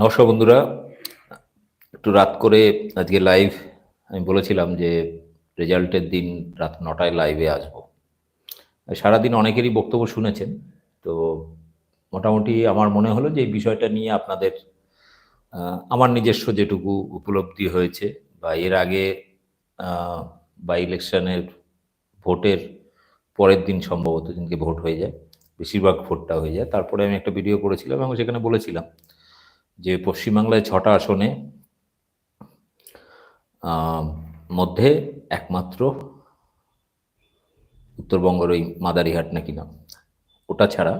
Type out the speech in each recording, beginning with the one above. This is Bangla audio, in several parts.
নমস্কার বন্ধুরা। একটু রাত করে আজকে লাইভ আমি বলেছিলাম যে রেজাল্টের দিন রাত নটায় লাইভে আসব। সারাদিন অনেকেরই বক্তব্য শুনেছেন, তো মোটামুটি আমার মনে হলো যে এই বিষয়টা নিয়ে আপনাদের আমার নিজস্ব যেটুকু উপলব্ধি হয়েছে বা এর আগে বা ইলেকশনের ভোটের পরের দিন সম্ভবত দিনকে ভোট হয়ে যায়, বেশিরভাগ ভোটটা হয়ে যায়। তারপরে আমি একটা ভিডিও করেছিলাম এবং সেখানে বলেছিলাম যে পশ্চিমবাংলায় ছটা আসনে মধ্যে একমাত্র উত্তরবঙ্গের ওই মাদারিহাট নাকি না, ওটা ছাড়া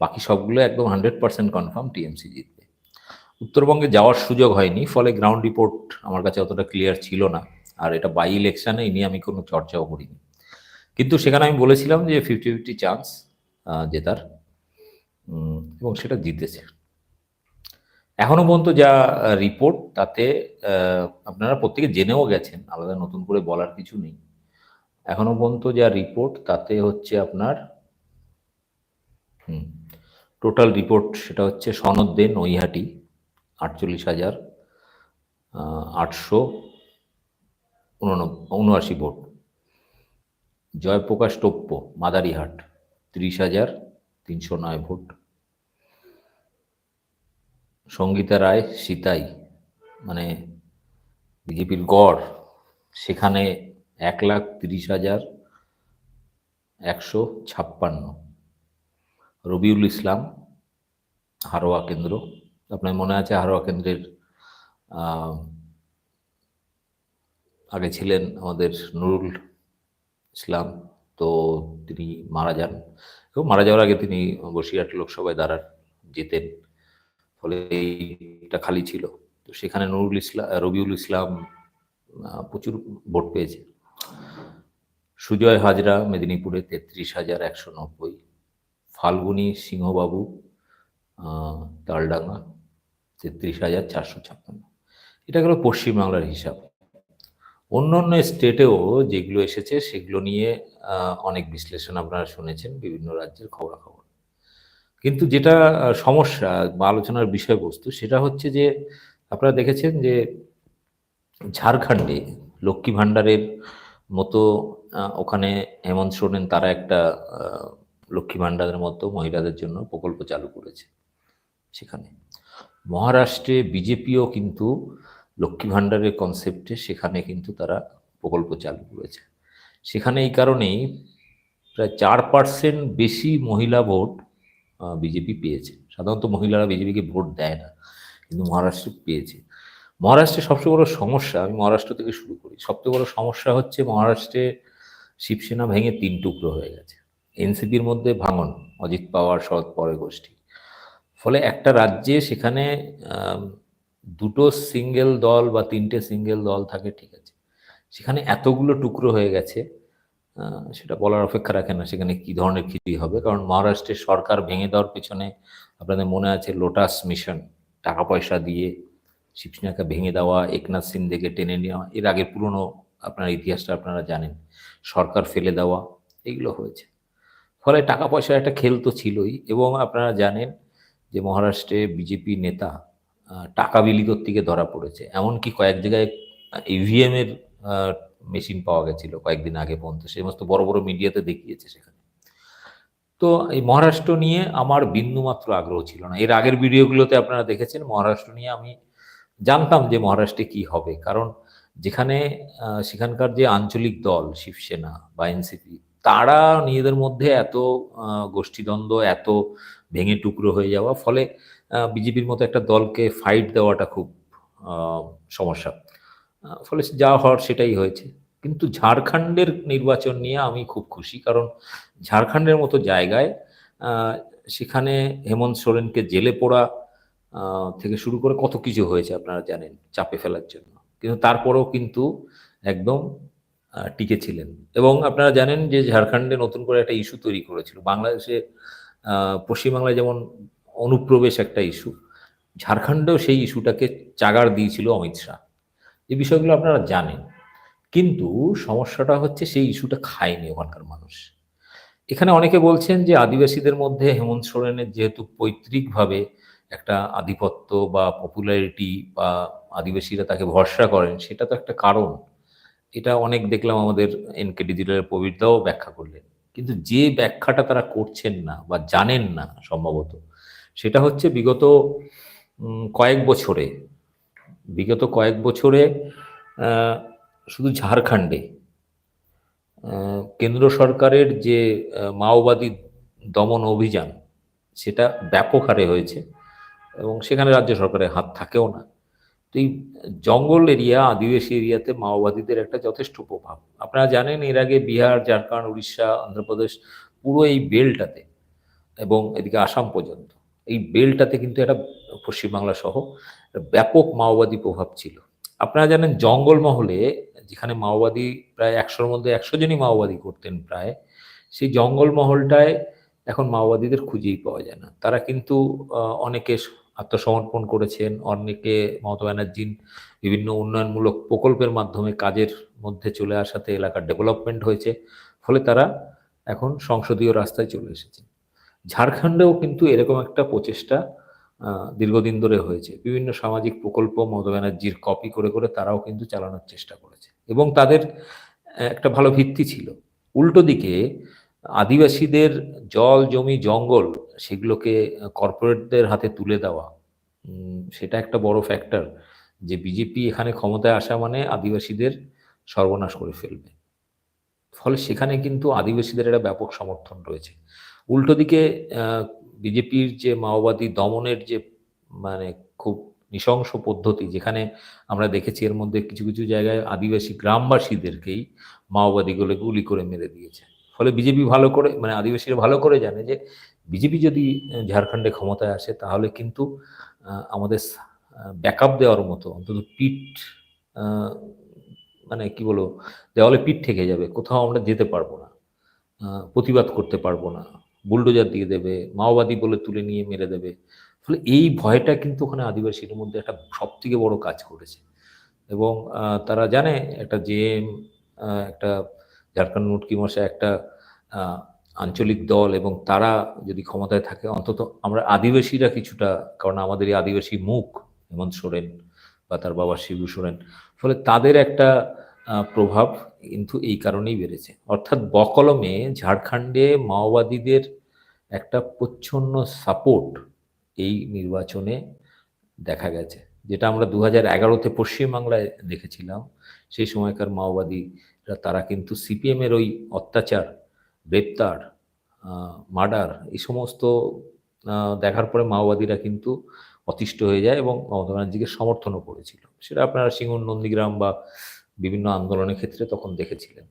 বাকি সবগুলো একদম হান্ড্রেড পার্সেন্ট কনফার্ম টিএমসি জিতবে। উত্তরবঙ্গে যাওয়ার সুযোগ হয়নি, ফলে গ্রাউন্ড রিপোর্ট আমার কাছে অতটা ক্লিয়ার ছিল না, আর এটা বাই ইলেকশানে নিয়ে আমি কোনো চর্চাও করিনি। কিন্তু সেখানে আমি বলেছিলাম যে ফিফটি ফিফটি চান্স জেতার এবং সেটা জিতেছে। এখনও পর্যন্ত যা রিপোর্ট তাতে আপনারা প্রত্যেকে জেনেও গেছেন, আলাদা নতুন করে বলার কিছু নেই। এখনও পর্যন্ত যা রিপোর্ট তাতে হচ্ছে আপনার, হুম টোটাল রিপোর্ট সেটা হচ্ছে সনদ দে নৈহাটি, আটচল্লিশ হাজার আটশো উনআশি ভোট। জয়প্রকাশ টোপ্প, মাদারিহাট, তিরিশ হাজার তিনশো নয় ভোট। সঙ্গীতা রায় সীতাই মানে বিজেপির গড়, সেখানে এক লাখ তিরিশ হাজার একশো ছাপ্পান্ন। রবিউল ইসলাম, হারোয়া কেন্দ্র। আপনার মনে আছে হারোয়া কেন্দ্রের আগে ছিলেন আমাদের নুরুল ইসলাম, তো তিনি মারা যান। এবং মারা যাওয়ার আগে তিনি বসিরহাট লোকসভায় দাঁড়ান যেতেন ফলে এইটা খালি ছিল। তো সেখানে নুরুল ইসলাম রবিউল ইসলাম প্রচুর ভোট পেয়েছে। সুজয় হাজরা, মেদিনীপুরে তেত্রিশ হাজার একশো নব্বই। ফাল্গুনি সিংহবাবু তালডাঙ্গা, তেত্রিশ হাজার চারশো ছাপ্পান্ন। এটা গেল পশ্চিমবাংলার হিসাব। অন্য অন্য স্টেটেও যেগুলো এসেছে সেগুলো নিয়ে অনেক বিশ্লেষণ আপনারা শুনেছেন। বিভিন্ন রাজ্যের খবরাখবর। কিন্তু যেটা সমস্যা বা আলোচনার বিষয়বস্তু সেটা হচ্ছে যে, আপনারা দেখেছেন যে, ঝাড়খণ্ডে লক্ষ্মী ভাণ্ডারের মতো ওখানে হেমন্ত সোরেন তারা একটা লক্ষ্মী ভাণ্ডারের মতো মহিলাদের জন্য প্রকল্প চালু করেছে সেখানে। মহারাষ্ট্রে বিজেপিও কিন্তু লক্ষ্মী ভাণ্ডারের কনসেপ্টে সেখানে কিন্তু তারা প্রকল্প চালু করেছে। সেখানে এই কারণেই প্রায় চার পার্সেন্ট বেশি মহিলা ভোট বিজেপি পেয়েছে। সাধারণত মহিলারা বিজেপিকে ভোট দেয় না, কিন্তু মহারাষ্ট্রে পেয়েছে। মহারাষ্ট্রে সবচেয়ে বড় সমস্যা, আমি মহারাষ্ট্র থেকে শুরু করি, সবচেয়ে বড় সমস্যা হচ্ছে মহারাষ্ট্রে শিবসেনা ভেঙে তিন টুকরো হয়ে গেছে। এনসিপির মধ্যে ভাঙন, অজিত পাওয়ার, শরৎ পরে গোষ্ঠী। ফলে একটা রাজ্যে সেখানে দুটো সিঙ্গেল দল বা তিনটে সিঙ্গেল দল থাকে, ঠিক আছে। সেখানে এতগুলো টুকরো হয়ে গেছে সেটা বলার অপেক্ষা রাখে না সেখানে কি ধরনের খিচুড়ি হবে কারণ মহারাষ্ট্রের সরকার ভেঙে দেওয়ার পিছনে আপনাদের মনে আছে লোটাস মিশন টাকা পয়সা দিয়ে শিবসেনাকে ভেঙে দেওয়া একনাথ সিন্ধেকে টেনে নেওয়া এর আগের পুরনো আপনার ইতিহাসটা আপনারা জানেন সরকার ফেলে দেওয়া এগুলো হয়েছে ফলে টাকা পয়সার একটা খেল তো ছিলই এবং আপনারা জানেন যে মহারাষ্ট্রে বিজেপি নেতা টাকা বিলি করতে ধরা পড়েছে এমনকি কয়েক জায়গায় ইভিএম এর মেশিন পাওয়া গেছিল কয়েকদিন আগে পর্যন্ত। সমস্ত বড় বড় মিডিয়াতে দেখিয়েছে সেখানে। তো এই মহারাষ্ট্র নিয়ে আমার বিন্দুমাত্র আগ্রহ ছিল না। এর আগের ভিডিওগুলোতে আপনারা দেখেছেন, মহারাষ্ট্র নিয়ে আমি জানতাম যে মহারাষ্ট্রে কি হবে। কারণ যেখানে সেখানকার যে আঞ্চলিক দল, শিবসেনা বা এনসিপি, তারা নিজেদের মধ্যে এত গোষ্ঠীদ্বন্দ্ব, এত ভেঙে টুকরো হয়ে যাওয়া, ফলে বিজেপির মতো একটা দলকে ফাইট দেওয়াটা খুব সমস্যা। ফলে যা হওয়ার সেটাই হয়েছে। কিন্তু ঝাড়খণ্ডের নির্বাচন নিয়ে আমি খুব খুশি, কারণ ঝাড়খণ্ডের মতো জায়গায় সেখানে হেমন্ত সোরেনকে জেলে পোড়া থেকে শুরু করে কত কিছু হয়েছে আপনারা জানেন চাপে ফেলার জন্য। কিন্তু তারপরেও কিন্তু একদম টিকে ছিলেন। এবং আপনারা জানেন যে ঝাড়খণ্ডে নতুন করে একটা ইস্যু তৈরি করেছিল। বাংলাদেশে পশ্চিমবাংলায় যেমন অনুপ্রবেশ একটা ইস্যু, ঝাড়খণ্ডেও সেই ইস্যুটাকে চাগার দিয়েছিল অমিত শাহ। এই বিষয়গুলো আপনারা জানেন। কিন্তু সমস্যাটা হচ্ছে সেই ইস্যুটা খায়নি ওখানকার মানুষ। এখানে অনেকে বলছেন যে আদিবাসীদের মধ্যে হেমন্ত সোরেনের যেহেতু পৈতৃকভাবে একটা আধিপত্য বা পপুলারিটি বা আদিবাসীরা তাকে ভরসা করেন, সেটা তো একটা কারণ। এটা অনেক দেখলাম আমাদের এনকে ডিজিটালের প্রবীরদাও ব্যাখ্যা করলেন। কিন্তু যে ব্যাখ্যাটা তারা করছেন না বা জানেন না সম্ভবত, সেটা হচ্ছে বিগত কয়েক বছরে বিগত কয়েক বছরে শুধু ঝাড়খণ্ডে কেন্দ্র সরকারের যে মাওবাদী দমন অভিযান, সেটা ব্যাপক হারে হয়েছে এবং সেখানে রাজ্য সরকারের হাত থাকেও না। তো এই জঙ্গল এরিয়া, আদিবাসী এরিয়াতে মাওবাদীদের একটা যথেষ্ট প্রভাব। আপনারা জানেন, এর আগে বিহার, ঝাড়খণ্ড, উড়িষ্যা, অন্ধ্রপ্রদেশ পুরো এই বেলটাতে এবং এদিকে আসাম পর্যন্ত, এই বেলটাতে কিন্তু একটা পশ্চিমবাংলা সহ ব্যাপক মাওবাদী প্রভাব ছিল। আপনারা জানেন জঙ্গলমহলে, যেখানে মাওবাদী প্রায় একশোর মধ্যে একশো জনই মাওবাদী করতেন প্রায়, সেই জঙ্গলমহলটায় এখন মাওবাদীদের খুঁজেই পাওয়া যায় না। তারা কিন্তু অনেকে আত্মসমর্পণ করেছেন, অনেকে মমতা ব্যানার্জির বিভিন্ন উন্নয়নমূলক প্রকল্পের মাধ্যমে কাজের মধ্যে চলে আসাতে এলাকার ডেভেলপমেন্ট হয়েছে, ফলে তারা এখন সংসদীয় রাস্তায় চলে এসেছে ঝাড়খণ্ডেও কিন্তু এরকম একটা প্রচেষ্টা দীর্ঘদিন ধরে হয়েছে। বিভিন্ন সামাজিক প্রকল্প মমতা ব্যানার্জির কপি করে করে তারাও কিন্তু চালানোর চেষ্টা করেছে। এবং তাদের একটা ভালো ভিত্তি ছিল। উল্টো দিকে আদিবাসীদের জল, জমি, জঙ্গল সেগুলোকে কর্পোরেটদের হাতে তুলে দেওয়া সেটা একটা বড় ফ্যাক্টর যে বিজেপি এখানে ক্ষমতায় আসা মানে আদিবাসীদের সর্বনাশ করে ফেলবে। ফলে সেখানে কিন্তু আদিবাসীদের একটা ব্যাপক সমর্থন রয়েছে। উল্টো দিকে বিজেপির যে মাওবাদী দমনের যে মানে খুব নৃশংস পদ্ধতি, যেখানে আমরা দেখেছি এর মধ্যে কিছু কিছু জায়গায় আদিবাসী গ্রামবাসীদেরকেই মাওবাদীগুলো গুলি করে মেরে দিয়েছে। ফলে বিজেপি ভালো করে মানে আদিবাসীরা ভালো করে জানে যে, বিজেপি যদি ঝাড়খণ্ডে ক্ষমতায় আসে, তাহলে কিন্তু আমাদের ব্যাকআপ দেওয়ার মতো, অন্তত পিঠ মানে কি বলব, দেওয়ালে পিঠ থেকে যাবে, কোথাও আমরা যেতে পারব না প্রতিবাদ করতে পারব না। বুলডোজার দিয়ে দেবে, মাওবাদী বলে তুলে নিয়ে মেরে দেবে। ফলে এই ভয়টা কিন্তু ওখানে আদিবাসীর মধ্যে একটা সব থেকে বড় কাজ করেছে। এবং তারা জানে একটা জেএম একটা ঝাড়খণ্ড মুটকি মশা একটা আঞ্চলিক দল এবং তারা যদি ক্ষমতায় থাকে, অন্তত আমরা আদিবাসীরা কিছুটা, কারণ আমাদের এই আদিবাসী মুখ, হেমন্ত সোরেন বা তার বাবা শিবু সোরেন, ফলে তাদের একটা প্রভাব কিন্তু এই কারণেই বেড়েছে। অর্থাৎ বকলমে ঝাড়খণ্ডে মাওবাদীদের একটা প্রচ্ছন্ন সাপোর্ট এই নির্বাচনে দেখা গেছে। যেটা আমরা দু হাজার এগারোতে পশ্চিমবাংলায় দেখেছিলাম, সেই সময়কার মাওবাদীরা তারা কিন্তু সিপিএমের ওই অত্যাচার, গ্রেপ্তার মার্ডার এই সমস্ত দেখার পরে মাওবাদীরা কিন্তু অতিষ্ঠ হয়ে যায় এবং মমতা ব্যানার্জিকে সমর্থনও করেছিল। সেটা আপনারা সিঙ্গুর নন্দীগ্রাম বা বিভিন্ন আন্দোলনের ক্ষেত্রে তখন দেখেছিলেন।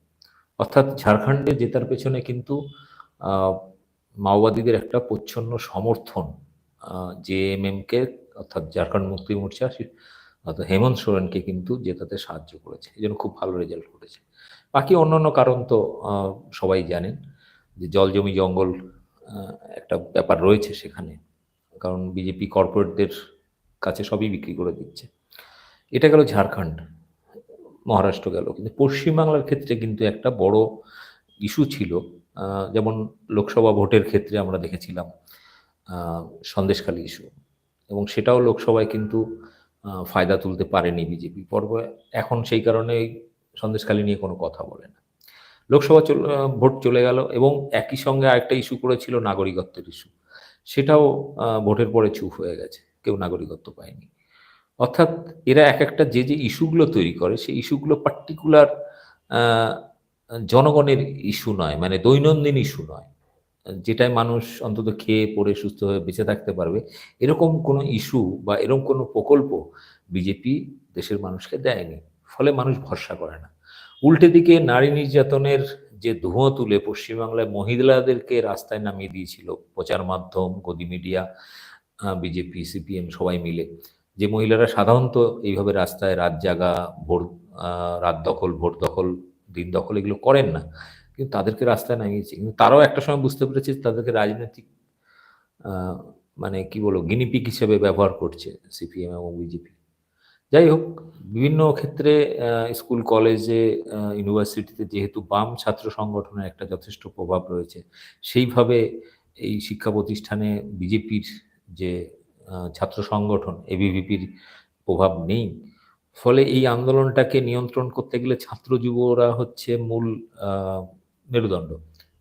অর্থাৎ ঝাড়খণ্ডে জেতার পেছনে কিন্তু মাওবাদীদের একটা প্রচ্ছন্ন সমর্থন জেএমএমকে অর্থাৎ ঝাড়খণ্ড মুক্তি মোর্চা অর্থাৎ হেমন্ত সোরেনকে কিন্তু জেতাতে সাহায্য করেছে। এই জন্য খুব ভালো রেজাল্ট করেছে। বাকি অন্যান্য কারণ তো সবাই জানেন যে জল জমি জঙ্গল একটা ব্যাপার রয়েছে সেখানে। কারণ বিজেপি কর্পোরেটদের কাছে সবই বিক্রি করে দিচ্ছে। এটা গেল ঝাড়খণ্ড, মহারাষ্ট্র গেল। কিন্তু পশ্চিমবাংলার ক্ষেত্রে কিন্তু একটা বড় ইস্যু ছিল যেমন লোকসভা ভোটের ক্ষেত্রে আমরা দেখেছিলাম সন্দেশখালী ইস্যু এবং সেটাও লোকসভায় কিন্তু ফায়দা তুলতে পারেনি বিজেপি পর্ব। এখন সেই কারণে সন্দেশখালী নিয়ে কোনো কথা বলে না। লোকসভা ভোট চলে গেল এবং একই সঙ্গে আরেকটা ইস্যু করেছিল নাগরিকত্বের ইস্যু সেটাও ভোটের পরে চুপ হয়ে গেছে, কেউ নাগরিকত্ব পায়নি। অর্থাৎ এরা এক একটা যে যে ইস্যুগুলো তৈরি করে, সেই ইস্যুগুলো পার্টিকুলার জনগণের ইস্যু নয় মানে দৈনন্দিন ইস্যু নয়। যেটায় মানুষ অন্তত খেয়ে, পড়ে, সুস্থ হয়ে বেঁচে থাকতে পারবে, এরকম কোনো ইস্যু বা এরকম কোনো প্রকল্প বিজেপি দেশের মানুষকে দেয়নি। ফলে মানুষ ভরসা করে না। উল্টে দিকে নারী নির্যাতনের যে ধোঁয়া তুলে পশ্চিমবাংলায় মহিলাদেরকে রাস্তায় নামিয়ে দিয়েছিল প্রচার মাধ্যম, গদি মিডিয়া বিজেপি সিপিএম সবাই মিলে। যে মহিলারা সাধারণত এইভাবে রাস্তায় রাত জাগা ভোট রাত দখল ভোট দখল দিন দখল এগুলো করেন না। কিন্তু তাদেরকে রাস্তায় নামিয়েছে কিন্তু তারাও একটা সময় বুঝতে পেরেছে তাদেরকে রাজনৈতিক মানে কি বলব গিনিপিক হিসেবে ব্যবহার করছে সিপিএম এবং বিজেপি। যাই হোক, বিভিন্ন ক্ষেত্রে স্কুল, কলেজে ইউনিভার্সিটিতে যেহেতু বাম ছাত্র সংগঠনের একটা যথেষ্ট প্রভাব রয়েছে, সেইভাবে এই শিক্ষা প্রতিষ্ঠানে বিজেপির যে ছাত্র সংগঠন এবিভিপির প্রভাব নেই। ফলে এই আন্দোলনটাকে নিয়ন্ত্রণ করতে গেলে ছাত্র যুবরা হচ্ছে মূল মেরুদণ্ড।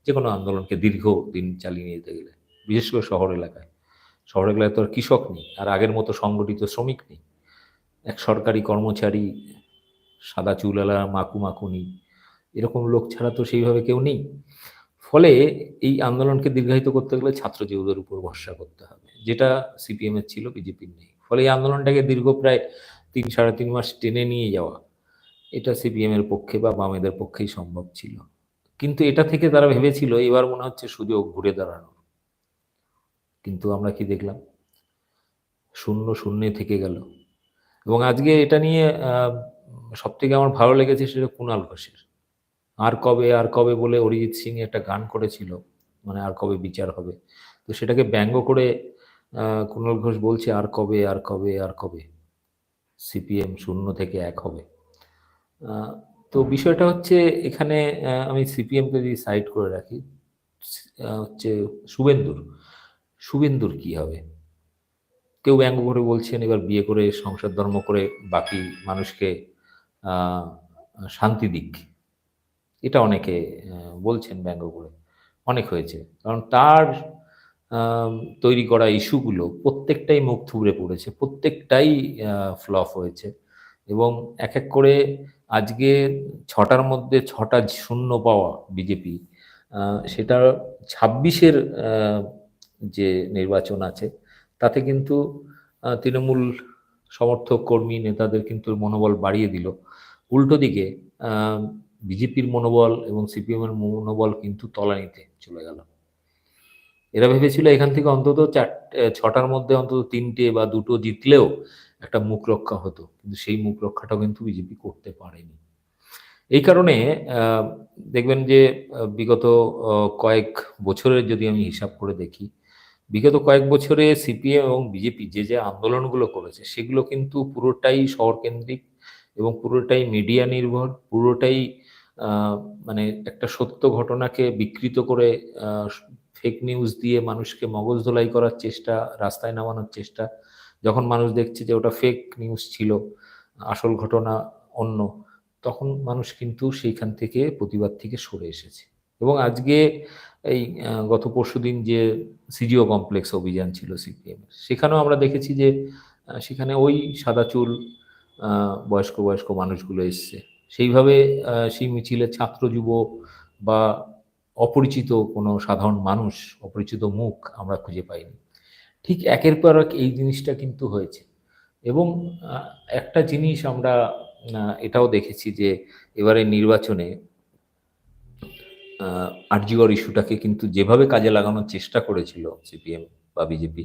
যে কোনো আন্দোলনকে দীর্ঘ দিন চালিয়ে যেতে গেলে, বিশেষ করে শহর এলাকায়। শহর এলাকায় তো আর কৃষক নেই, আর আগের মতো সংগঠিত শ্রমিক নেই। এক সরকারি কর্মচারী, সাদা চুলালা মাকু মাকুনি, এরকম লোক ছাড়া তো সেইভাবে কেউ নেই। ফলে এই আন্দোলনকে দীর্ঘায়িত করতে গেলে ছাত্র যুবদের উপর ভরসা করতে হবে, যেটা সিপিএমের ছিল, বিজেপির নেই। ফলে এই আন্দোলনটাকে দীর্ঘ প্রায় তিন, সাড়ে তিন মাস টেনে নিয়ে যাওয়া। এটা সিপিএম এর পক্ষে বা বামেদের পক্ষেই সম্ভব ছিল। কিন্তু এটা থেকে তারা ভেবেছিল, এবার মনে হচ্ছে সুযোগ ঘুরে দাঁড়ানো কিন্তু আমরা কি দেখলাম? শূন্য, শূন্যে থেকে গেল। এবং আজকে এটা নিয়ে সব থেকে আমার ভালো লেগেছে সেটা কুণাল ঘোষের। আর কবে আর কবে বলে অরিজিৎ সিং একটা গান করেছিল মানে আর কবে বিচার হবে। তো সেটাকে ব্যঙ্গ করে কুণাল ঘোষ বলছে, আর কবে আর কবে আর কবে। সিপিএম শূন্য থেকে এক হবে। তো বিষয়টা হচ্ছে এখানে আমি সিপিএমকে যদি সাইড করে রাখি হচ্ছে শুভেন্দুর। শুভেন্দুর কি হবে? কেউ ব্যঙ্গ করে বলছেন, এবার বিয়ে করে সংসার ধর্ম করে বাকি মানুষকে শান্তি দিক। এটা অনেকে বলছেন ব্যঙ্গ করে। অনেক হয়েছে। কারণ তার তৈরি করা ইস্যুগুলো প্রত্যেকটাই মুখ থুবড়ে পড়েছে, প্রত্যেকটাই ফ্লপ হয়েছে এবং এক এক করে আজকে ছটার মধ্যে ছটা শূন্য পাওয়া বিজেপি সেটা ছাব্বিশের যে নির্বাচন আছে, তাতে কিন্তু তৃণমূল সমর্থক কর্মী নেতাদের কিন্তু মনোবল বাড়িয়ে দিল। উল্টো দিকে বিজেপির মনোবল এবং সিপিএমের মনোবল কিন্তু তলানিতে চলে গেল। এরা ভেবেছিল এখান থেকে অন্তত চারটে ছটার মধ্যে অন্তত তিনটে বা দুটো জিতলেও একটা মুখ রক্ষা হতো। কিন্তু সেই মুখ রক্ষাটাও কিন্তু বিজেপি করতে পারেনি। এই কারণে দেখবেন যে বিগত কয়েক বছরের যদি আমি হিসাব করে দেখি, বিগত কয়েক বছরে সিপিএম এবং বিজেপি যে যে আন্দোলনগুলো করেছে, সেগুলো কিন্তু পুরোটাই শহরকেন্দ্রিক এবং পুরোটাই মিডিয়া নির্ভর, পুরোটাই মানে একটা সত্য ঘটনাকে বিকৃত করে ফেক নিউজ দিয়ে মানুষকে মগজ ধোলাই করার চেষ্টা, রাস্তায় নামানোর চেষ্টা, যখন মানুষ দেখছে যে ওটা ফেক নিউজ ছিল, আসল ঘটনা অন্য, তখন মানুষ কিন্তু সেইখান থেকে প্রতিবাদ থেকে সরে এসেছে। এবং আজকে এই গত পরশু দিন যে সিজিও কমপ্লেক্স অভিযান ছিল সিপিএম সেখানেও আমরা দেখেছি যে সেখানে ওই সাদা চুল বয়স্ক বয়স্ক মানুষগুলো এসছে। সেইভাবে সেই মিছিলে ছাত্র যুব বা অপরিচিত কোনো সাধারণ মানুষ, অপরিচিত মুখ আমরা খুঁজে পাইনি। ঠিক একের পর এক এই জিনিসটা কিন্তু হয়েছে। এবং একটা জিনিস আমরা এটাও দেখেছি যে এবারে নির্বাচনে আরজিওর ইস্যুটাকে কিন্তু যেভাবে কাজে লাগানোর চেষ্টা করেছিল সিপিএম বা বিজেপি,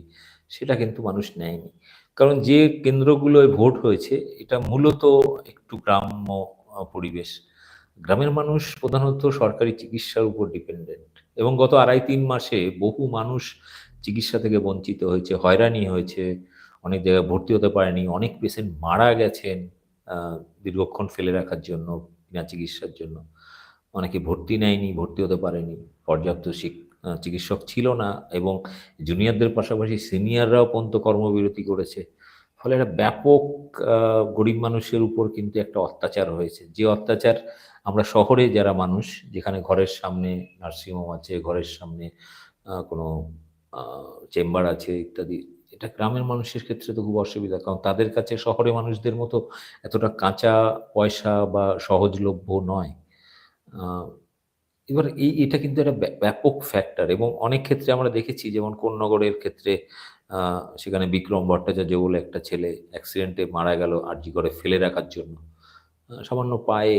সেটা কিন্তু মানুষ নেয়নি। কারণ যে কেন্দ্রগুলোয় ভোট হয়েছে, এটা মূলত একটু গ্রাম্য পরিবেশ। গ্রামের মানুষ প্রধানত সরকারি চিকিৎসার উপর ডিপেন্ডেন্ট এবং গত আড়াই তিন মাসে বহু মানুষ চিকিৎসা থেকে বঞ্চিত হয়েছে, হয়রানি হয়েছে, অনেক জায়গায় ভর্তি হতে পারেনি, অনেক পেশেন্ট মারা গেছেন দীর্ঘক্ষণ ফেলে রাখার জন্য, বিনা চিকিৎসার জন্য। অনেকে ভর্তি নেয়নি, ভর্তি হতে পারেনি, পর্যাপ্ত চিকিৎসক ছিল না এবং জুনিয়রদের পাশাপাশি সিনিয়ররাও পন্ত কর্মবিরতি করেছে। ফলে একটা ব্যাপক গরিব মানুষের উপর কিন্তু একটা অত্যাচার হয়েছে। যে অত্যাচার আমরা শহরে যারা মানুষ, যেখানে ঘরের সামনে নার্সিংহোম আছে, ঘরের সামনে কোনো চেম্বার আছে ইত্যাদি, এটা গ্রামের মানুষের ক্ষেত্রে তো খুব অসুবিধা। কারণ তাদের কাছে শহরে মানুষদের মতো এতটা কাঁচা পয়সা বা সহজলভ্য নয়। এবার এই, এটা কিন্তু একটা ব্যাপক ফ্যাক্টর এবং অনেক ক্ষেত্রে আমরা দেখেছি, যেমন কোন্নগরের ক্ষেত্রে সেখানে বিক্রম ভট্টাচার্য বলে একটা ছেলে অ্যাক্সিডেন্টে মারা গেল, আরজি করে ফেলে রাখার জন্য। সামান্য পায়ে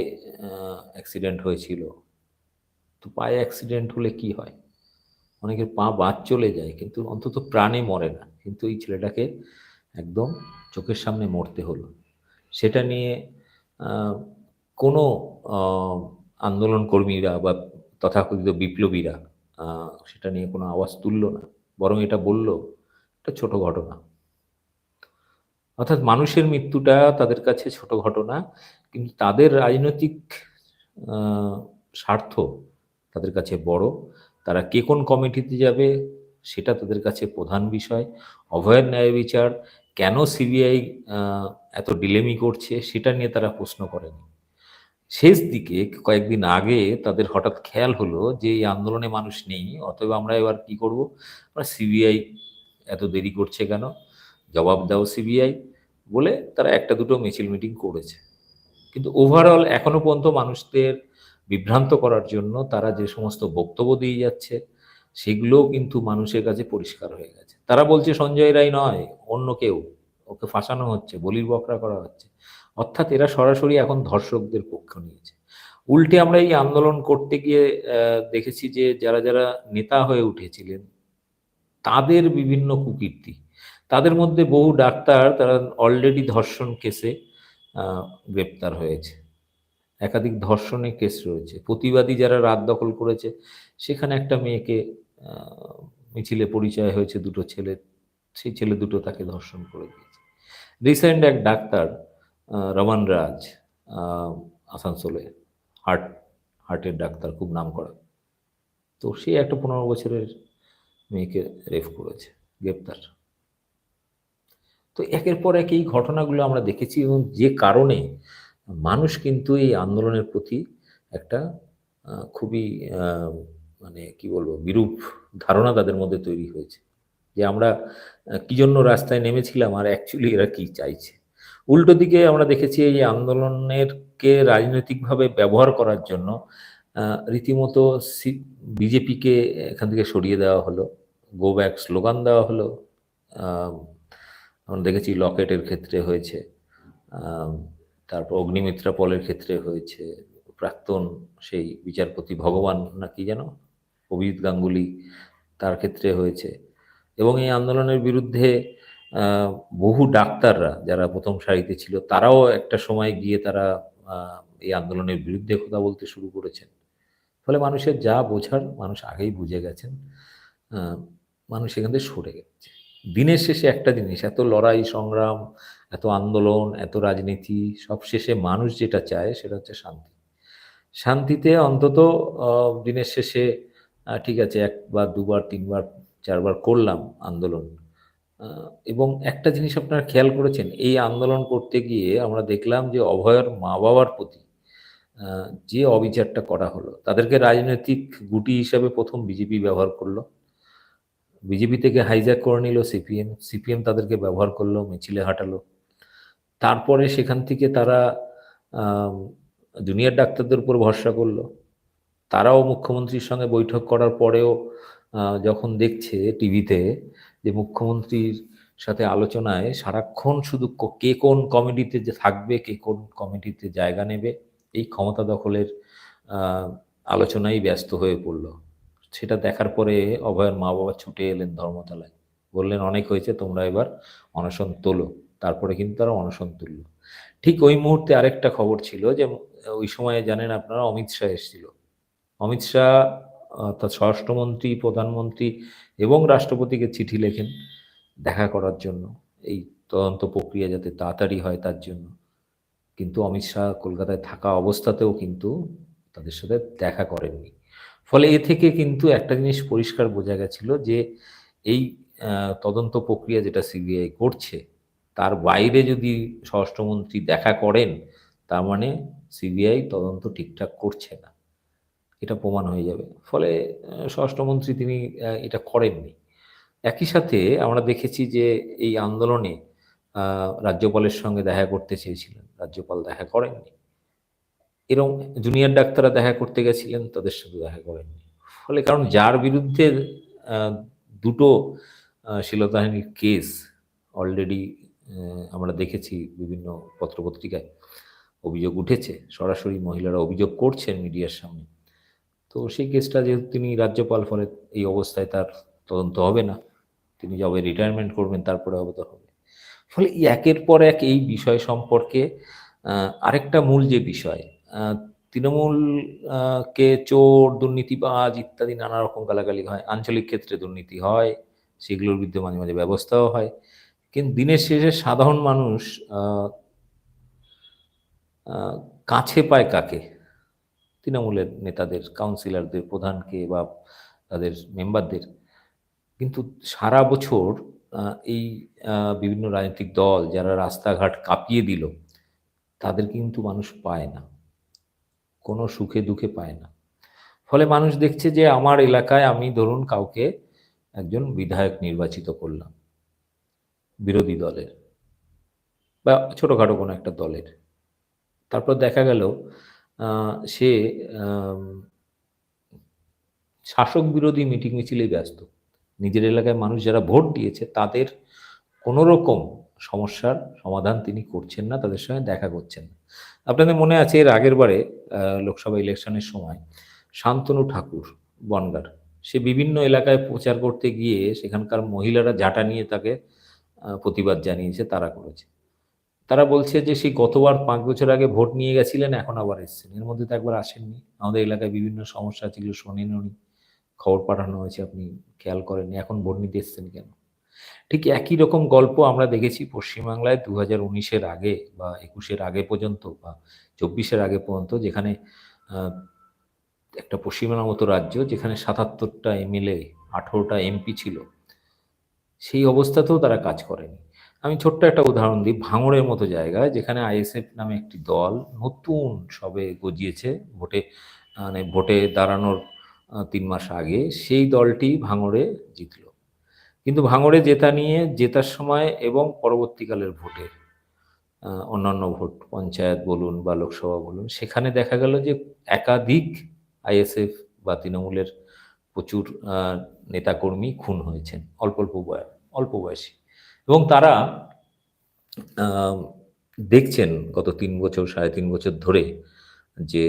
অ্যাক্সিডেন্ট হয়েছিল। তো পায়ে অ্যাক্সিডেন্ট হলে কি হয়? অনেকের পা বাদ চলে যায়, কিন্তু অন্তত প্রাণে মরে না। কিন্তু এই ছেলেটাকে একদম চোখের সামনে মরতে হলো। সেটা নিয়ে কোনো আন্দোলন কর্মীরা বা তথাকথিত বিপ্লবীরা সেটা নিয়ে কোনো আওয়াজ তুলল না। বরং এটা বলল, এটা ছোট ঘটনা। অর্থাৎ মানুষের মৃত্যুটা তাদের কাছে ছোট ঘটনা, কিন্তু তাদের রাজনৈতিক স্বার্থ তাদের কাছে বড়। তারা কে কোন কমিটিতে যাবে সেটা তাদের কাছে প্রধান বিষয়। অভয়ের ন্যায় বিচার কেন সিবিআই এত ডিলেমি করছে সেটা নিয়ে তারা প্রশ্ন করেনি। শেষ দিকে কয়েকদিন আগে তাদের হঠাৎ খেয়াল হলো যে এই আন্দোলনে মানুষ নেই, অতএব আমরা এবার কি করব? আমরা সিবিআই এত দেরি করছে কেন? জবাব দাও সিবিআই বলে তারা একটা দুটো মিছিল মিটিং করেছে। কিন্তু ওভারঅল এখনও পর্যন্ত মানুষদের বিভ্রান্ত করার জন্য তারা যে সমস্ত বক্তব্য দিয়ে যাচ্ছে সেগুলোও কিন্তু মানুষের কাছে পরিষ্কার হয়ে গেছে। তারা বলছে, সঞ্জয় রায় নয়, অন্য কেউ। ওকে ফাঁসানো হচ্ছে, বলির বকরা করা হচ্ছে। অর্থাৎ এরা সরাসরি এখন ধর্ষকদের পক্ষ নিয়েছে। উল্টে আমরা এই আন্দোলন করতে গিয়ে দেখেছি যে যারা যারা নেতা হয়ে উঠেছিলেন, তাদের বিভিন্ন কুকীর্তি তাদের মধ্যে বহু ডাক্তার, তারা অলরেডি ধর্ষণ কেসে গ্রেপ্তার হয়েছে। একাধিক ধর্ষণের কেস রয়েছে। প্রতিবাদী যারা রাত দখল করেছে, সেখানে একটা মেয়েকে মিছিলে পরিচয় হয়েছে দুটো ছেলে, সেই ছেলে দুটো তাকে ধর্ষণ করে দিয়েছে। রিসেন্ট এক ডাক্তার রমান রাজ আসানসোলে হার্ট হার্টের ডাক্তার, খুব নাম করা। তো সে একটা পনেরো বছরের মেয়েকে রেফ করেছে, গ্রেপ্তার। তো একের পর এক এই ঘটনাগুলো আমরা দেখেছি এবং যে কারণে মানুষ কিন্তু এই আন্দোলনের প্রতি একটা খুবই মানে কি বলব, বিরূপ ধারণা তাদের মধ্যে তৈরি হয়েছে। যে আমরা কি জন্য রাস্তায় নেমেছিলাম আর অ্যাকচুয়ালি এরা কি চাইছে? উল্টো দিকে আমরা দেখেছি এই আন্দোলনের কে রাজনৈতিকভাবে ব্যবহার করার জন্য রীতিমতো বিজেপিকে এখান থেকে সরিয়ে দেওয়া হলো গো ব্যাক স্লোগান দেওয়া হলো আমরা দেখেছি লকেটের ক্ষেত্রে হয়েছে তারপর অগ্নিমিত্রা পলের ক্ষেত্রে হয়েছে, প্রাক্তন সেই বিচারপতি ভগবান না কি যেন, অভিজিৎ গাঙ্গুলি তার ক্ষেত্রে হয়েছে। এবং এই আন্দোলনের বিরুদ্ধে বহু ডাক্তাররা যারা প্রথম সারিতে ছিল, তারাও একটা সময় গিয়ে তারা এই আন্দোলনের বিরুদ্ধে কথা বলতে শুরু করেছেন। ফলে মানুষের যা বোঝার মানুষ আগেই বুঝে গেছেন মানুষ এখান থেকে সরে গেছে। দিনের শেষে একটা জিনিস, এত লড়াই, সংগ্রাম, এত আন্দোলন, এত রাজনীতি, সব শেষে মানুষ যেটা চায় সেটা হচ্ছে শান্তি। শান্তিতে অন্তত দিনের শেষে ঠিক আছে, একবার, দুবার, তিনবার, চারবার করলাম আন্দোলন। এবং একটা জিনিস আপনারা খেয়াল করেছেন, এই আন্দোলন করতে গিয়ে আমরা দেখলাম যে অভয়ের মা বাবার প্রতি যে অবিচারটা করা হলো, তাদেরকে রাজনৈতিক গুটি হিসাবে প্রথম বিজেপি ব্যবহার করল। বিজেপি থেকে হাইজ্যাক করে নিল সিপিএম সিপিএম তাদেরকে ব্যবহার করল, মিছিলে হাঁটালো। তারপরে সেখান থেকে তারা জুনিয়র ডাক্তারদের উপর ভরসা করল। তারাও মুখ্যমন্ত্রীর সঙ্গে বৈঠক করার পরেও যখন দেখছে টিভিতে যে মুখ্যমন্ত্রীর সাথে আলোচনায় সারাক্ষণ শুধু কে কোন কমিটিতে যে থাকবে, কে কোন কমিটিতে জায়গা নেবে, এই ক্ষমতা দখলের আলোচনায় ব্যস্ত হয়ে পড়ল। সেটা দেখার পরে অভয়ের মা বাবা ছুটে এলেন ধর্মতলায়। বললেন, অনেক হয়েছে, তোমরা এবার অনশন তোলো। তারপরে কিন্তু তারা অনশন তুলল। ঠিক ওই মুহূর্তে আরেকটা খবর ছিল যে, ওই সময়ে জানেন আপনারা, অমিত শাহ এসেছিল। অমিত শাহ অর্থাৎ স্বরাষ্ট্রমন্ত্রী, প্রধানমন্ত্রী এবং রাষ্ট্রপতিকে চিঠি লেখেন দেখা করার জন্য। এই তদন্ত প্রক্রিয়া যাতে তাড়াতাড়ি হয় তার জন্য। কিন্তু অমিত শাহ কলকাতায় থাকা অবস্থাতেও কিন্তু তাদের সাথে দেখা করেননি। ফলে এ থেকে কিন্তু একটা জিনিস পরিষ্কার বোঝা গেছিল যে এই তদন্ত প্রক্রিয়া যেটা সিবিআই করছে, তার বাইরে যদি স্বরাষ্ট্রমন্ত্রী দেখা করেন, তার মানে সিবিআই তদন্ত ঠিকঠাক করছে না। এটা প্রমাণ হয়ে যাবে। ফলে স্বরাষ্ট্রমন্ত্রী তিনি এটা করেননি। একই সাথে আমরা দেখেছি যে এই আন্দোলনে রাজ্যপালের সঙ্গে দেখা করতে চেয়েছিলেন। রাজ্যপাল দেখা করেননি। এরকম জুনিয়র ডাক্তাররা দেখা করতে গেছিলেন, তাদের সাথে দেখা করেননি। ফলে কারণ যার বিরুদ্ধে দুটো শিলতাহানির কেস অলরেডি আমরা দেখেছি বিভিন্ন পত্রপত্রিকায় অভিযোগ উঠেছে। সরাসরি মহিলারা অভিযোগ করছেন মিডিয়ার সামনে। তো সেই কেসটা যেহেতু তিনি রাজ্যপাল, ফলে এই অবস্থায় তার তদন্ত হবে না। তিনি যবে রিটায়ারমেন্ট করবেন, তারপরে হবে তো হবে। ফলে একের পর এক এই বিষয় সম্পর্কে আরেকটা মূল যে বিষয় তৃণমূল কে চোর, দুর্নীতিবাজ ইত্যাদি নানা রকম গালাগালি হয়। আঞ্চলিক ক্ষেত্রে দুর্নীতি হয়, সেগুলোর বিরুদ্ধে মাঝে মাঝে ব্যবস্থাও হয়। কিন্তু দিনের শেষে সাধারণ মানুষ কাছে পায় কাকে? তৃণমূলের নেতাদের, কাউন্সিলরদের, প্রধানকে বা তাদের মেম্বারদের। কিন্তু সারা বছর এই বিভিন্ন রাজনৈতিক দল যারা রাস্তাঘাট কাঁপিয়ে দিল, তাদের কিন্তু মানুষ পায় না। কোনো সুখে দুঃখে পায় না। ফলে মানুষ দেখছে যে আমার এলাকায় আমি ধরুন কাউকে একজন বিধায়ক নির্বাচিত করলাম, বিরোধী দলের বা ছোটোখাটো কোনো একটা দলের। তারপর দেখা গেল সে শাসক বিরোধী মিটিং মিছিলে ব্যস্ত। নিজের এলাকায় মানুষ যারা ভোট দিয়েছে তাদের কোনো রকম সমস্যার সমাধান তিনি করছেন না, তাদের সঙ্গে দেখা করছেন না। আপনাদের মনে আছে এর আগের বারে লোকসভা ইলেকশনের সময় শান্তনু ঠাকুর, বনগার, সে বিভিন্ন এলাকায় প্রচার করতে গিয়ে সেখানকার মহিলারা জাটা নিয়ে তাকে প্রতিবাদ জানিয়েছে, তারা করেছে। তারা বলছে যে সেই গতবার পাঁচ বছর আগে ভোট নিয়ে গেছিলেন, এখন আবার এসছেন। এর মধ্যে তো একবার আসেননি। আমাদের এলাকায় বিভিন্ন সমস্যা ছিল, শোনেননি। খবর পাঠানো হয়েছে, আপনি খেয়াল করেননি, এখন ভোট নিতে এসছেন কেন? ঠিক একই রকম গল্প আমরা দেখেছি পশ্চিমবাংলায় দু হাজার উনিশের আগে বা একুশের আগে পর্যন্ত বা চব্বিশের আগে পর্যন্ত যেখানে একটা পশ্চিমবাংলার মতো রাজ্য যেখানে সাতাত্তরটা এমএলএ আঠেরোটা এমপি ছিল, সেই অবস্থাতেও তারা কাজ করেনি। আমি ছোট্ট একটা উদাহরণ দিই, ভাঙড়ের মতো জায়গায় যেখানে আইএসএফ নামে একটি দল নতুন সবে গজিয়েছে, ভোটে মানে ভোটে দাঁড়ানোর তিন মাস আগে, সেই দলটি ভাঙড়ে জিতল। কিন্তু ভাঙড়ে জেতা নিয়ে জেতার সময় এবং পরবর্তীকালের ভোটে অন্যান্য ভোট, পঞ্চায়েত বলুন বা লোকসভা বলুন, সেখানে দেখা গেল যে একাধিক আইএসএফ বা তৃণমূলের প্রচুর নেতাকর্মী খুন হয়েছেন, অল্প অল্প বয়স অল্প বয়সী। এবং তারা দেখছেন গত তিন বছর, সাড়ে তিন বছর ধরে যে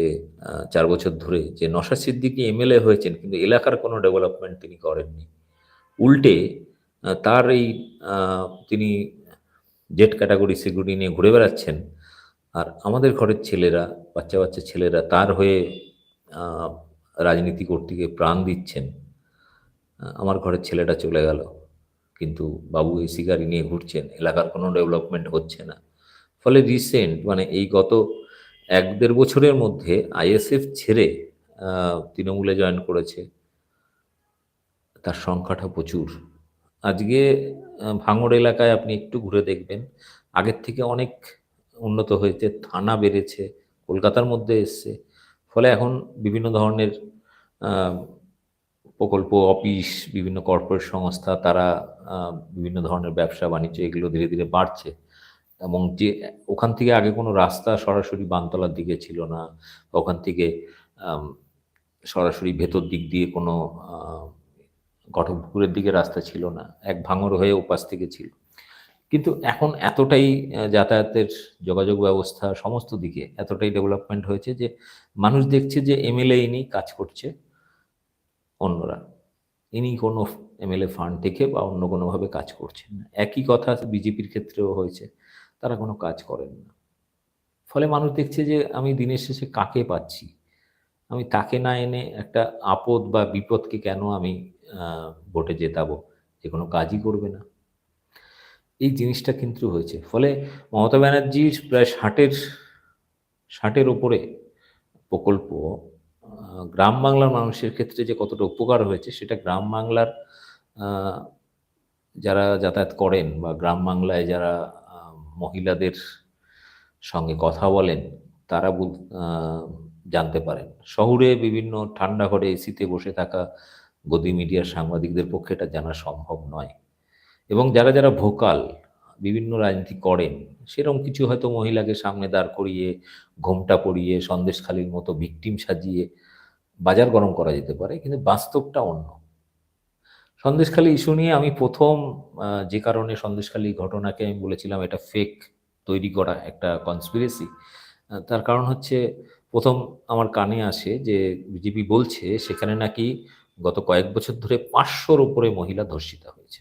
চার বছর ধরে যে নশা সিদ্দিকি এমএলএ হয়েছেন, কিন্তু এলাকার কোনো ডেভেলপমেন্ট তিনি করেননি। উল্টে তার এই তিনি জেট ক্যাটাগরি সিকিউরিটি নিয়ে ঘুরে বেড়াচ্ছেন। আর আমাদের ঘরের ছেলেরা, বাচ্চা বাচ্চা ছেলেরা তার হয়ে রাজনীতি করতে গিয়ে প্রাণ দিচ্ছেন। আমার ঘরের ছেলেটা চলে গেল। কিন্তু বাবু এসি গাড়ি নিয়ে ঘুরছেন, এলাকার কোনো ডেভেলপমেন্ট হচ্ছে না। ফলে রিসেন্ট মানে এই গত এক দেড় বছরের মধ্যে আইএসএফ ছেড়ে তৃণমূলে জয়েন করেছে। তার সংখ্যাটা প্রচুর। আজকে ভাঙড় এলাকায় আপনি একটু ঘুরে দেখবেন, আগের থেকে অনেক উন্নত হয়েছে, থানা বেড়েছে, কলকাতার মধ্যে এসছে। ফলে এখন বিভিন্ন ধরনের প্রকল্প, অফিস, বিভিন্ন কর্পোরেট সংস্থা, তারা বিভিন্ন ধরনের ব্যবসা, বাণিজ্য, এগুলো ধীরে ধীরে বাড়ছে। এবং যে, ওখান থেকে আগে কোনো রাস্তা সরাসরি বানতলার দিকে ছিল না, ওখান থেকে সরাসরি ভেতর দিক দিয়ে কোনো ঘটকপুকুরের দিকে রাস্তা ছিল না, এক ভাঙর হয়ে উপাস থেকে ছিল। কিন্তু এখন এতটাই যাতায়াতের যোগাযোগ ব্যবস্থা সমস্ত দিকে এতটাই ডেভেলপমেন্ট হয়েছে যে মানুষ দেখছে যে এমএলএ ইনি কাজ করছে অন্যরা। ইনি কোনো এমএলএ ফান্ড থেকে বা অন্য কোনোভাবে কাজ করছেন না। একই কথা বিজেপির ক্ষেত্রেও হয়েছে, তারা কোনো কাজ করেন না। ফলে মানুষ দেখছে যে আমি দিনের শেষে কাকে পাচ্ছি? আমি তাকে না এনে একটা আপদ বা বিপদকে কেন আমি ভোটে জেতাবো, যে কোনো কাজই করবে না। এই জিনিসটা কিন্তু হয়েছে। ফলে মমতা ব্যানার্জির প্রায় ষাটের ষাটের ওপরে প্রকল্প গ্রাম বাংলার মানুষের ক্ষেত্রে যে কতটা উপকার হয়েছে, সেটা গ্রাম বাংলার যারা যাতায়াত করেন বা গ্রাম বাংলায় যারা মহিলাদের সঙ্গে কথা বলেন, তারা জানতে পারেন। শহরে বিভিন্ন ঠান্ডা ঘরে এসিতে বসে থাকা গদি মিডিয়ার সাংবাদিকদের পক্ষে এটা জানা সম্ভব নয়। এবং যারা যারা ভোকাল, বিভিন্ন রাজনীতি করেন, সেরকম কিছু হয়তো মহিলাকে সামনে দাঁড় করিয়ে, ঘোমটা পরিয়ে, সন্দেশখালির মতো ভিকটিম সাজিয়ে বাজার গরম করা যেতে পারে, কিন্তু বাস্তবটা অন্য। সন্দেশখালী ইস্যু নিয়ে আমি প্রথম যে কারণে সন্দেশখালী ঘটনাকে আমি বলেছিলাম, এটা ফেক তৈরি করা একটা কনস্পিরেসি তার কারণ হচ্ছে প্রথম আমার কানে আসে যে বিজেপি বলছে, সেখানে নাকি গত কয়েক বছর ধরে পাঁচশোর উপরে মহিলা ধর্ষিতা হয়েছে।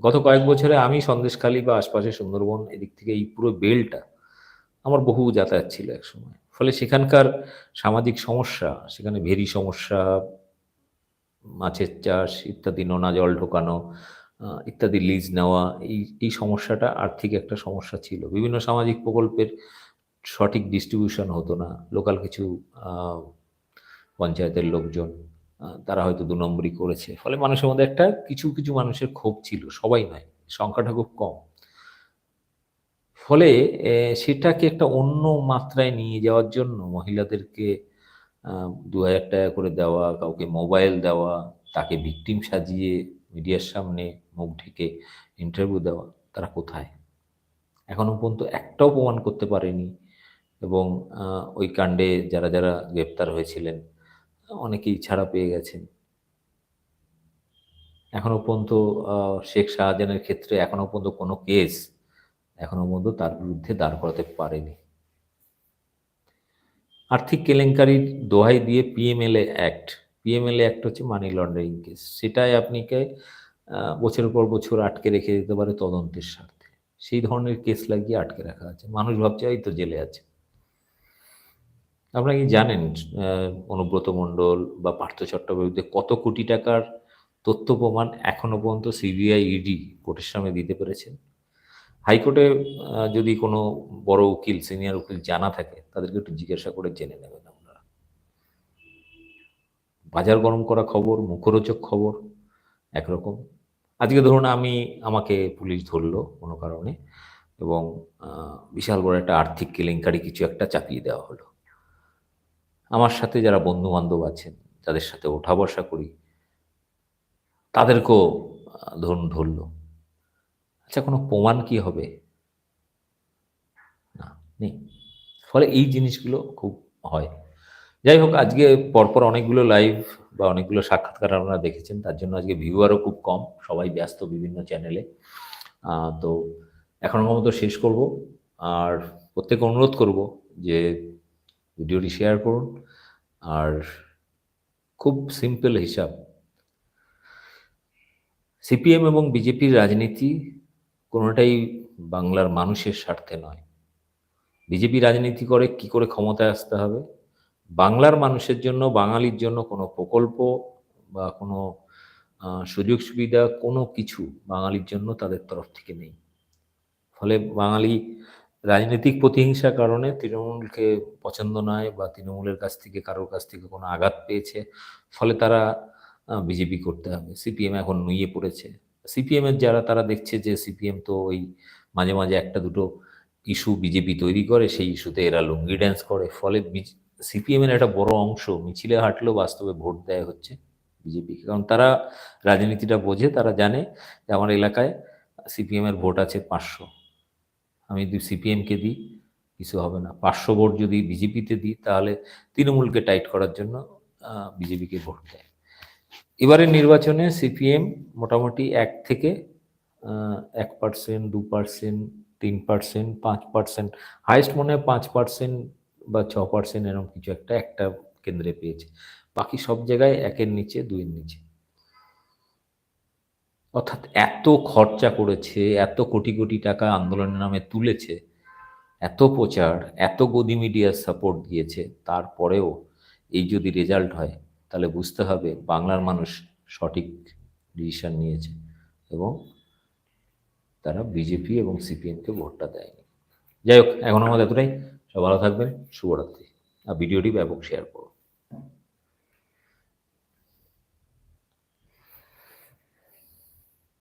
গত কয়েক বছরে আমি সন্দেশখালী বা আশপাশে সুন্দরবন এদিক থেকে এই পুরো বেলটা আমার বহু যাতায়াত ছিল এক সময় ফলে সেখানকার সামাজিক সমস্যা, সেখানে ভেরি সমস্যা, মাছের চাষ ইত্যাদি, নোনা জল ঢোকানো ইত্যাদি লিজ নেওয়া, এই এই সমস্যাটা আর্থিক একটা সমস্যা ছিল। বিভিন্ন সামাজিক প্রকল্পের সঠিক ডিস্ট্রিবিউশন হতো না। লোকাল কিছু পঞ্চায়েতের লোকজন তারা হয়তো দু নম্বরই করেছে। ফলে মানুষের মধ্যে একটা কিছু কিছু মানুষের ক্ষোভ ছিল, সবাই নয়, সংখ্যাটা খুব কম। ফলে সেটাকে একটা অন্য মাত্রায় নিয়ে যাওয়ার জন্য মহিলাদেরকে দু হাজার টাকা করে দেওয়া, কাউকে মোবাইল দেওয়া, তাকে ভিকটিম সাজিয়ে মিডিয়ার সামনে মুখ ঢেকে ইন্টারভিউ দেওয়া, তারা কোথায়? এখনও পর্যন্ত একটাও প্রমাণ করতে পারেনি এবং ওই কাণ্ডে যারা যারা গ্রেপ্তার হয়েছিলেন অনেকেই ছাড়া পেয়ে গেছেন। এখনও পর্যন্ত শেখ শাহজাহানের ক্ষেত্রে এখনও পর্যন্ত কোনো কেস এখনও পর্যন্ত তার বিরুদ্ধে দাঁড় করাতে পারেনি। আর্থিক কেলেঙ্কারির দোহাই দিয়ে পিএমএলএ অ্যাক্ট পিএমএলএ অ্যাক্ট হচ্ছে মানি লন্ডারিং কেস সেটাই আপনাকে বছরের পর বছর আটকে রেখে দিতে পারে তদন্তের স্বার্থে। সেই ধরনের কেস লাগিয়ে আটকে রাখা আছে। মানুষ ভাবছে, এই তো জেলে আছে। আপনারা কি জানেন অনুব্রত মণ্ডল বা পার্থ চট্টোপাধ্যায় কত কোটি টাকার তথ্য প্রমাণ এখনও পর্যন্ত সিবিআই ইডি কোর্টের সামনে দিতে পেরেছেন? হাইকোর্টে যদি কোনো বড় উকিল, সিনিয়র উকিল জানা থাকে, তাদেরকে একটু জিজ্ঞাসা করে জেনে নেবেন আপনারা। বাজার গরম করা খবর, মুখরোচক খবর, একরকম। আজকে ধরুন আমি, আমাকে পুলিশ ধরলো কোনো কারণে এবং বিশাল বড় একটা আর্থিক কেলেঙ্কারি কিছু একটা চাপিয়ে দেওয়া হলো। আমার সাথে যারা বন্ধু বান্ধব আছেন, যাদের সাথে ওঠা বসা করি, তাদেরকেও ধরুন ধরলো। আচ্ছা কোনো প্রমাণ কি হবে? না, নেই। ফলে এই জিনিসগুলো খুব হয়। যাই হোক, আজকে পরপর অনেকগুলো লাইভ বা অনেকগুলো সাক্ষাৎকার আপনারা দেখেছেন, তার জন্য আজকে ভিউয়ারও খুব কম। সবাই ব্যস্ত বিভিন্ন চ্যানেলে তো এখনও মতো শেষ করব। আর প্রত্যেকে অনুরোধ করব যে ভিডিওটি শেয়ার করুন আর খুব সিম্পল হিসাব। সিপিএম এবং বিজেপির রাজনীতি কোনোটাই বাংলার মানুষের স্বার্থে নয়। বিজেপি রাজনীতি করে কি করে ক্ষমতায় আসতে হবে? বাংলার মানুষের জন্য, বাঙালির জন্য কোনো প্রকল্প বা কোনো সুযোগ সুবিধা কোনো কিছু বাঙালির জন্য তাদের তরফ থেকে নেই। ফলে বাঙালি রাজনৈতিক প্রতিহিংসার কারণে তৃণমূলকে পছন্দ নয় বা তৃণমূলের কাছ থেকে, কারোর কাছ থেকে কোনো আঘাত পেয়েছে। ফলে তারা বিজেপি করতে হবে। সিপিএম এখন নুইয়ে পড়েছে। সিপিএম এর যারা, তারা দেখছে যে সিপিএম তো ওই মাঝে মাঝে একটা দুটো ইস্যু বিজেপি তৈরি করে, সেই ইস্যুতে এরা লুঙ্গি ড্যান্স করে। ফলে সিপিএম এর একটা বড় অংশ মিছিলে হাঁটলেও বাস্তবে ভোট দেয় হচ্ছে বিজেপিকে। কারণ তারা রাজনীতিটা বোঝে, তারা জানে যে আমার এলাকায় সিপিএম এর ভোট আছে পাঁচশো। আমি যদি সিপিএমকে দিই, কিছু হবে না। পাঁচশো ভোট যদি বিজেপিতে দিই, তাহলে তৃণমূলকে টাইট করার জন্য বিজেপিকে ভোট দেয়। এবারের নির্বাচনে সিপিএম মোটামুটি এক থেকে এক পার্সেন্ট দু পার্সেন্ট তিন পার্সেন্ট পাঁচ পার্সেন্ট হাইস্ট মনে হয় পাঁচ পার্সেন্ট বা ছ পার্সেন্ট এরকম কিছু একটা একটা কেন্দ্রে পেয়েছে। বাকি সব জায়গায় একের নিচে, দুইয়ের নিচে। অর্থাৎ এত খরচা করেছে, এত কোটি কোটি টাকা আন্দোলনের নামে তুলেছে, এত প্রচার, এত গদি মিডিয়ার সাপোর্ট দিয়েছে, তারপরেও এই যদি রেজাল্ট হয়, তাহলে বুঝতে হবে বাংলার মানুষ সঠিক ডিসিশন নিয়েছে এবং তারা বিজেপি এবং সিপিএমকে ভোটটা দেয়নি। যাই হোক, এখন আমাদের এতটাই। সব ভালো থাকবেন, শুভরাত্রি। আর ভিডিওটি ব্যাপক শেয়ার করুন।